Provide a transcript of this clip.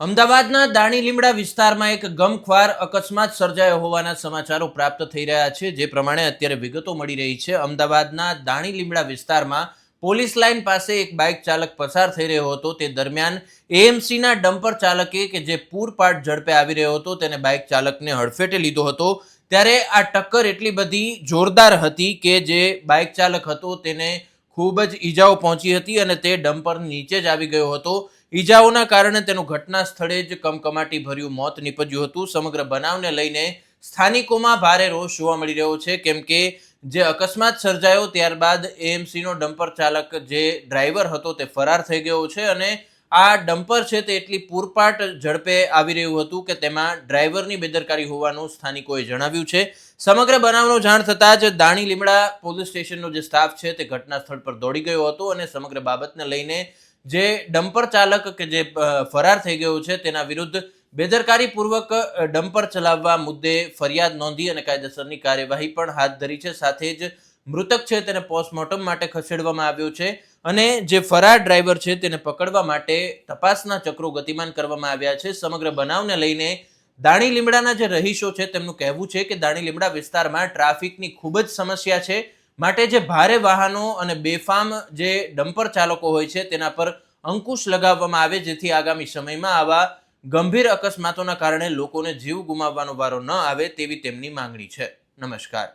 અમદાવાદના દાણી લીમડા વિસ્તારમાં એક ગમખ્વાર અકસ્માત સર્જાયો હોવાના સમાચારો પ્રાપ્ત થઈ રહ્યા છે. જે પ્રમાણે અત્યારે વિગતો મળી રહી છે. અમદાવાદના દાણી લીમડા વિસ્તારમાં પોલીસ લાઇન પાસે એક બાઇક ચાલક પસાર થઈ રહ્યો હતો. તે દરમિયાન એએમસીના ડમ્પર ચાલકે કે જે પૂરપાટ ઝડપે આવી રહ્યો હતો, તેને બાઇક ચાલકને હડફેટે લીધો હતો. ત્યારે આ ટક્કર એટલી બધી જોરદાર હતી કે જે બાઇક ચાલક હતો, તેને ખૂબ જ ઈજાઓ પહોંચી હતી અને તે ડમ્પર નીચે જ આવી ગયો હતો. ઈજાઓના કારણે તેનું ઘટના સ્થળે જ કમકમાટી ભર્યું મોત નીપજ્યું હતું. સમગ્ર બનાવને લઈને સ્થાનિકોમાં ભારે રોષ જોવા મળી રહ્યો છે. કેમ કે જે અકસ્માત સર્જાયો ત્યારબાદ એએમસીનો ડમ્પર ચાલક જે ડ્રાઈવર હતો તે ફરાર થઈ ગયો છે અને આ ડમ્પર છે તે એટલી પૂરપાટ ઝડપે આવી રહ્યું હતું કે તેમાં ડ્રાઈવરની બેદરકારી હોવાનું સ્થાનિકોએ જણાવ્યું છે. સમગ્ર બનાવનો જાણ થતાં જ દાણી લીમડા પોલીસ સ્ટેશનનો જે સ્ટાફ છે તે ઘટના સ્થળ પર દોડી ગયો હતો અને સમગ્ર બાબતને લઈને જે ડમ્પર ચાલક કે જે ફરાર થઈ ગયો છે તેના વિરુદ્ધ બેદરકારીપૂર્વક ડમ્પર ચલાવવા મુદ્દે ફરિયાદ નોંધી અને કાયદેસરની કાર્યવાહી પણ હાથ ધરી છે. સાથે જ મૃતક છે તેને પોસ્ટમોર્ટમ માટે ખસેડવામાં આવ્યો છે અને જે ફરાર ડ્રાઈવર છે તેને પકડવા માટે તપાસના ચક્રો ગતિમાન કરવામાં આવ્યા છે. સમગ્ર બનાવને લઈને દાણી લીમડાના જે રહીશો છે તેમનું કહેવું છે કે દાણી લીમડા વિસ્તારમાં ટ્રાફિકની ખૂબ જ સમસ્યા છે. માટે જે ભારે વાહનો અને બેફામ જે ડમ્પર ચાલકો હોય છે, તેના પર અંકુશ લગાવવામાં આવે, જેથી આગામી સમયમાં આવા ગંભીર અકસ્માતોના કારણે લોકોને જીવ ગુમાવવાનો વારો ન આવે તેવી તેમની માંગણી છે. નમસ્કાર.